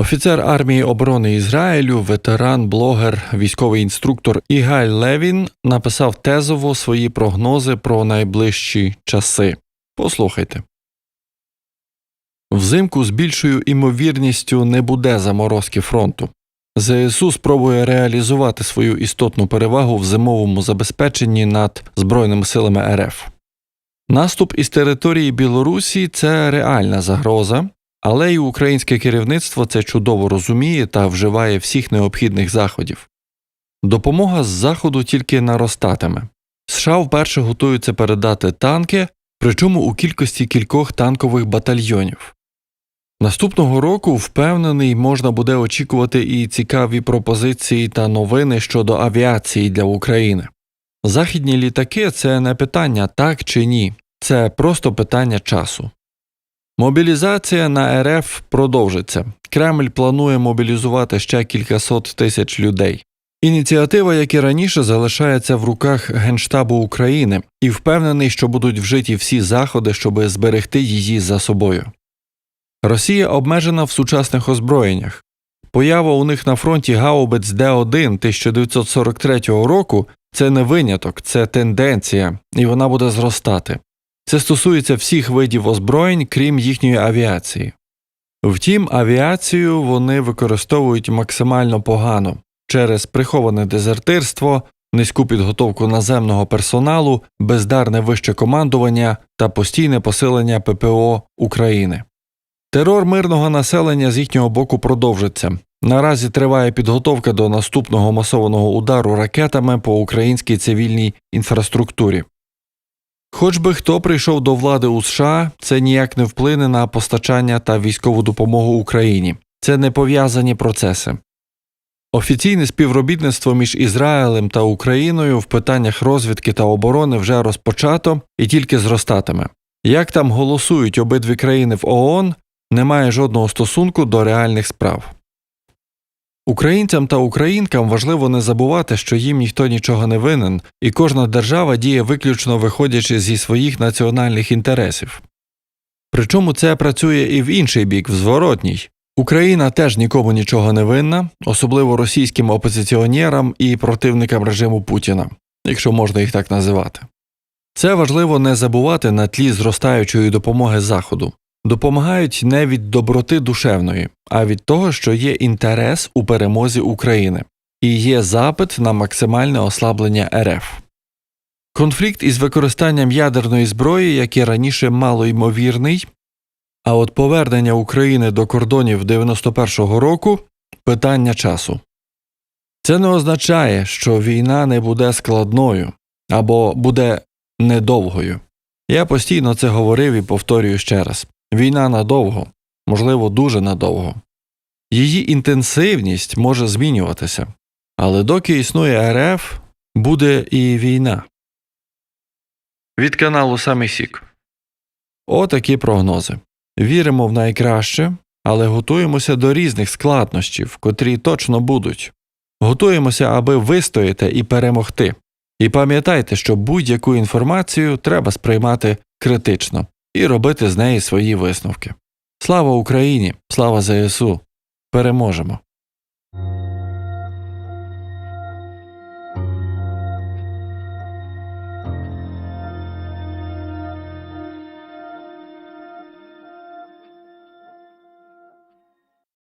Офіцер армії оборони Ізраїлю, ветеран, блогер, військовий інструктор Ігаль Левін написав тезово свої прогнози про найближчі часи. Послухайте. Взимку з більшою імовірністю не буде заморозки фронту. ЗСУ спробує реалізувати свою істотну перевагу в зимовому забезпеченні над Збройними силами РФ. Наступ із території Білорусі це реальна загроза, але й українське керівництво це чудово розуміє та вживає всіх необхідних заходів. Допомога з заходу тільки наростатиме. США вперше готуються передати танки, причому у кількості кількох танкових батальйонів. Наступного року, впевнений, можна буде очікувати і цікаві пропозиції та новини щодо авіації для України. Західні літаки це не питання так чи ні, це просто питання часу. Мобілізація на РФ продовжиться. Кремль планує мобілізувати ще кількасот тисяч людей. Ініціатива, як і раніше, залишається в руках Генштабу України і впевнений, що будуть вжиті всі заходи, щоб зберегти її за собою. Росія обмежена в сучасних озброєннях. Поява у них на фронті гаубиць Д1 1943 року це не виняток, це тенденція, і вона буде зростати. Це стосується всіх видів озброєнь, крім їхньої авіації. Втім, авіацію вони використовують максимально погано через приховане дезертирство, низьку підготовку наземного персоналу, бездарне вище командування та постійне посилення ППО України. Терор мирного населення з їхнього боку продовжиться. Наразі триває підготовка до наступного масованого удару ракетами по українській цивільній інфраструктурі. Хоч би хто прийшов до влади у США, це ніяк не вплине на постачання та військову допомогу Україні. Це не пов'язані процеси. Офіційне співробітництво між Ізраїлем та Україною в питаннях розвідки та оборони вже розпочато і тільки зростатиме. Як там голосують обидві країни в ООН, немає жодного стосунку до реальних справ. Українцям та українкам важливо не забувати, що їм ніхто нічого не винен, і кожна держава діє виключно виходячи зі своїх національних інтересів. Причому це працює і в інший бік, в зворотній. Україна теж нікому нічого не винна, особливо російським опозиціонерам і противникам режиму Путіна, якщо можна їх так називати. Це важливо не забувати на тлі зростаючої допомоги Заходу. Допомагають не від доброти душевної, а від того, що є інтерес у перемозі України і є запит на максимальне ослаблення РФ. Конфлікт із використанням ядерної зброї, як і раніше малоймовірний, а от повернення України до кордонів 91-го року питання часу. Це не означає, що війна не буде складною або буде недовгою. Я постійно це говорив і повторюю ще раз війна надовго, можливо, дуже надовго. Її інтенсивність може змінюватися, але доки існує РФ, буде і війна. Від каналу Самісік. Отакі прогнози. Віримо в найкраще, але готуємося до різних складнощів, котрі точно будуть. Готуємося, аби вистояти і перемогти. І пам'ятайте, що будь-яку інформацію треба сприймати критично і робити з неї свої висновки. Слава Україні! Слава ЗСУ! Переможемо!